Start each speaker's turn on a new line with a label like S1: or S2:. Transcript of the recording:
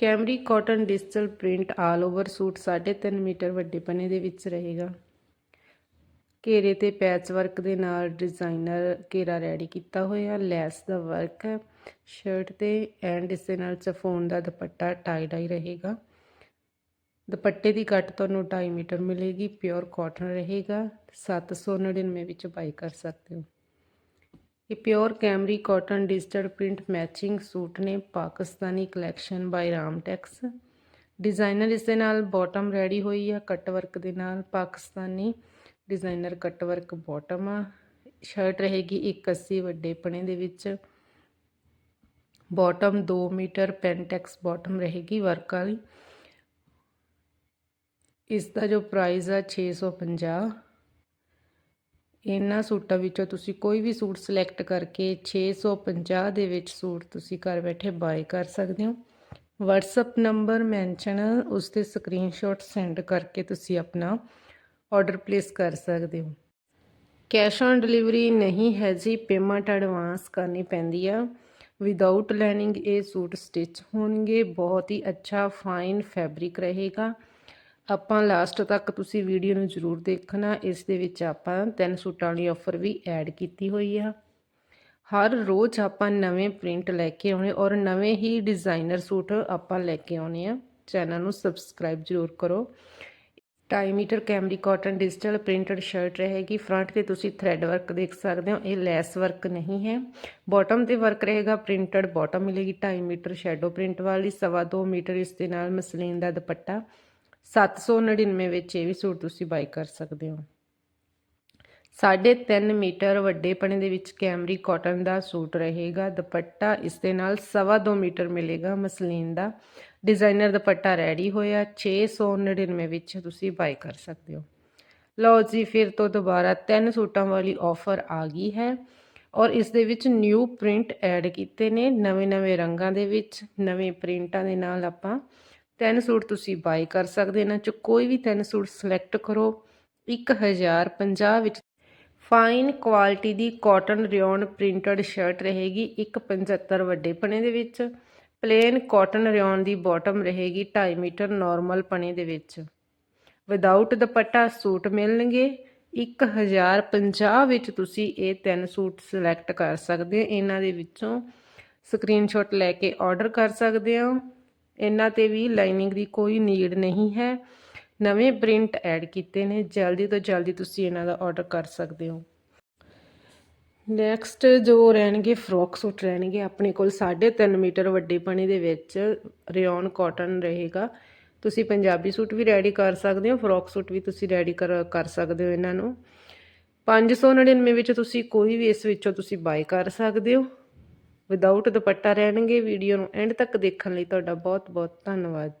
S1: Cambric cotton digital print all over suit 3.5 metre ਵੱਡੇ ਪਨੇ ਦੇ ਵਿੱਚ ਰਹੇਗਾ। ਘੇਰੇ ਤੇ ਪੈਚ ਵਰਕ ਦੇ ਨਾਲ ਡਿਜ਼ਾਈਨਰ ਘੇਰਾ ਰੈਡੀ ਕੀਤਾ ਹੋਇਆ। ਲੈਸ ਦਾ ਵਰਕ ਹੈ। ਸ਼ਰਟ ਤੇ ਐਂਡ ਇਸ ਦੇ ਨਾਲ ਚਫੋਨ ਦਾ ਦੁਪੱਟਾ ਟਾਈ ਡਾਈ ਰਹੇਗਾ। ਦੁਪੱਟੇ ਦੀ ਕੱਟ ਤੁਹਾਨੂੰ 2.5 ਮੀਟਰ ਮਿਲੇਗੀ। ਪਿਓਰ ਕਾਟਨ ਰਹੇਗਾ। 799 ਵਿੱਚ ਬਾਈ ਕਰ ਸਕਦੇ ਹੋ। ਇਹ pure cambric cotton digital print matching suit ਨੇ Pakistani collection by Ramtex designer ਇਸ ਦੇ ਨਾਲ ਬਾਟਮ ਰੈਡੀ ਹੋਈ ਆ ਕੱਟ ਵਰਕ ਦੇ ਨਾਲ Pakistani designer cut work bottom ਆ। ਸ਼ਰਟ ਰਹੇਗੀ 180 ਵੱਡੇ ਪਣੇ ਦੇ ਵਿੱਚ। ਬਾਟਮ 2 ਮੀਟਰ ਪੈਂਟੈਕਸ ਬਾਟਮ ਰਹੇਗੀ ਵਰਕ ਵਾਲੀ। ਇਸ ਦਾ ਜੋ ਪ੍ਰਾਈਸ ਆ 650 ਇਹਨਾਂ ਸੂਟਾਂ ਵਿੱਚੋਂ ਤੁਸੀਂ ਕੋਈ ਵੀ ਸੂਟ ਸਿਲੈਕਟ ਕਰਕੇ 650 ਦੇ ਵਿੱਚ ਸੂਟ ਤੁਸੀਂ ਘਰ ਬੈਠੇ ਬਾਏ ਕਰ ਸਕਦੇ ਹੋ। WhatsApp ਨੰਬਰ ਮੈਂਸ਼ਨ ਉਸ ਤੇ ਸਕਰੀਨਸ਼ਾਟ ਸੈਂਡ ਕਰਕੇ ਤੁਸੀਂ ਆਪਣਾ ਆਰਡਰ ਪਲੇਸ ਕਰ ਸਕਦੇ ਹੋ। ਕੈਸ਼ ਔਨ ਡਿਲੀਵਰੀ ਨਹੀਂ ਹੈ ਜੀ ਪੇਮੈਂਟ ਐਡਵਾਂਸ ਕਰਨੀ ਪੈਂਦੀ ਆ। ਵਿਦਆਊਟ ਲੈਨਿੰਗ ਇਹ ਸੂਟ ਸਟਿਚ ਹੋਣਗੇ, ਬਹੁਤ ਹੀ ਅੱਛਾ ਫਾਈਨ ਫੈਬਰਿਕ ਰਹੇਗਾ। ਆਪਾਂ ਲਾਸਟ ਤੱਕ ਤੁਸੀਂ ਵੀਡੀਓ ਨੂੰ ਜ਼ਰੂਰ ਦੇਖਣਾ, ਇਸ ਦੇ ਵਿੱਚ ਆਪਾਂ ਤਿੰਨ ਸੂਟਾਂ ਵਾਲੀ ਆਫਰ ਵੀ ਐਡ ਕੀਤੀ ਹੋਈ ਆ। ਹਰ ਰੋਜ਼ ਆਪਾਂ ਨਵੇਂ ਪ੍ਰਿੰਟ ਲੈ ਕੇ ਆਉਣੇ ਔਰ ਨਵੇਂ ਹੀ ਡਿਜ਼ਾਈਨਰ ਸੂਟ ਆਪਾਂ ਲੈ ਕੇ ਆਉਣੇ ਆ। ਚੈਨਲ ਨੂੰ ਸਬਸਕ੍ਰਾਈਬ ਜ਼ਰੂਰ ਕਰੋ। 2.5 metre cambric cotton digital printed shirt ਰਹੇਗੀ। ਫਰੰਟ ਤੇ ਤੁਸੀਂ ਥ੍ਰੈਡ ਵਰਕ ਦੇਖ ਸਕਦੇ ਹੋ, ਇਹ ਲੈਸ ਵਰਕ ਨਹੀਂ ਹੈ। ਬਾਟਮ ਤੇ ਵਰਕ ਰਹੇਗਾ ਪ੍ਰਿੰਟਡ ਬਾਟਮ ਮਿਲੇਗੀ। 2.5 ਮੀਟਰ ਸ਼ੈਡੋ ਪ੍ਰਿੰਟ ਵਾਲੀ 2.5 ਮੀਟਰ ਇਸ ਦੇ ਨਾਲ ਮਸਲੀਨ ਦਾ ਦੁਪੱਟਾ। 799 ਵਿੱਚ ਇਹ ਵੀ ਸੂਟ ਤੁਸੀਂ ਬਾਈ ਕਰ ਸਕਦੇ ਹੋ। 3.5 ਮੀਟਰ ਵੱਡੇਪਣੇ ਦੇ ਵਿੱਚ ਕੈਮਰੀ ਕਾਟਨ ਦਾ ਸੂਟ ਰਹੇਗਾ। ਦੁਪੱਟਾ ਇਸ ਦੇ ਨਾਲ 2.5 ਮੀਟਰ ਮਿਲੇਗਾ ਮਸਲੀਨ ਦਾ। ਡਿਜ਼ਾਈਨਰ ਦੁਪੱਟਾ ਰੈਡੀ ਹੋਇਆ। 699 ਵਿੱਚ ਤੁਸੀਂ ਬਾਈ ਕਰ ਸਕਦੇ ਹੋ। ਲਓ ਜੀ, ਫਿਰ ਤੋਂ ਦੁਬਾਰਾ ਤਿੰਨ ਸੂਟਾਂ ਵਾਲੀ ਆਫਰ ਆ ਗਈ ਹੈ ਔਰ ਇਸ ਦੇ ਵਿੱਚ ਨਿਊ ਪ੍ਰਿੰਟ ਐਡ ਕੀਤੇ ਨੇ। ਨਵੇਂ-ਨਵੇਂ ਰੰਗਾਂ ਦੇ ਵਿੱਚ ਨਵੇਂ ਪ੍ਰਿੰਟਾਂ ਦੇ ਨਾਲ ਆਪਾਂ ਤਿੰਨ ਸੂਟ ਤੁਸੀਂ ਬਾਈ ਕਰ ਸਕਦੇ ਇਹਨਾਂ 'ਚੋਂ ਕੋਈ ਵੀ ਤਿੰਨ ਸੂਟ ਸਿਲੈਕਟ ਕਰੋ। 1050 ਵਿੱਚ ਫਾਈਨ ਕੁਆਲਿਟੀ ਦੀ ਕਾਟਨ ਰਿਓਨ ਪ੍ਰਿੰਟਡ ਸ਼ਰਟ ਰਹੇਗੀ। 175 ਵੱਡੇ ਪਣੇ ਦੇ ਵਿੱਚ ਪਲੇਨ ਕਾਟਨ ਰਿਓਨ ਦੀ ਬਾਟਮ ਰਹੇਗੀ। 2.5 ਮੀਟਰ ਨਾਰਮਲ ਪਣੇ ਦੇ ਵਿੱਚ। ਵਿਦਆਊਟ ਦੁਪੱਟਾ ਸੂਟ ਮਿਲਣਗੇ। 1050 ਵਿੱਚ ਤੁਸੀਂ ਇਹ ਤਿੰਨ ਸੂਟ ਸਿਲੈਕਟ ਕਰ ਸਕਦੇ ਹੋ। ਇਹਨਾਂ ਦੇ ਵਿੱਚੋਂ ਸਕਰੀਨਸ਼ਾਟ ਲੈ ਕੇ ਆਰਡਰ ਕਰ ਸਕਦੇ ਹੋ। ਇਹਨਾਂ ਤੇ ਵੀ ਲਾਈਨਿੰਗ ਦੀ ਕੋਈ ਨੀਡ ਨਹੀਂ ਹੈ। ਨਵੇਂ ਪ੍ਰਿੰਟ ਐਡ ਕੀਤੇ ਨੇ। ਜਲਦੀ ਤੋਂ ਜਲਦੀ ਤੁਸੀਂ ਇਹਨਾਂ ਦਾ ਆਰਡਰ ਕਰ ਸਕਦੇ ਹੋ। ਨੈਕਸਟ ਜੋ ਰਹਿਣਗੇ ਫਰੋਕ ਸੂਟ ਰਹਿਣਗੇ। ਆਪਣੇ ਕੋਲ 3.5 ਮੀਟਰ ਵੱਡੇ ਪਣੇ ਦੇ ਵਿੱਚ ਰਿਓਨ ਕਾਟਨ ਰਹੇਗਾ। ਤੁਸੀਂ ਪੰਜਾਬੀ ਸੂਟ ਵੀ ਰੈਡੀ ਕਰ ਸਕਦੇ ਹੋ। ਫਰੋਕ ਸੂਟ ਵੀ ਤੁਸੀਂ ਰੈਡੀ ਕਰ ਕਰ ਸਕਦੇ ਹੋ ਇਹਨਾਂ ਨੂੰ। 599 ਵਿੱਚ ਤੁਸੀਂ ਕੋਈ ਵੀ ਇਸ ਵਿੱਚੋਂ ਤੁਸੀਂ ਬਾਈ ਕਰ ਸਕਦੇ ਹੋ। ਵਿਦਆਊਟ ਦੁਪੱਟਾ ਰਹਿਣਗੇ ਵੀਡੀਓ ਨੂੰ ਐਂਡ ਤੱਕ ਦੇਖਣ ਲਈ ਤੁਹਾਡਾ ਬਹੁਤ ਬਹੁਤ ਧੰਨਵਾਦ।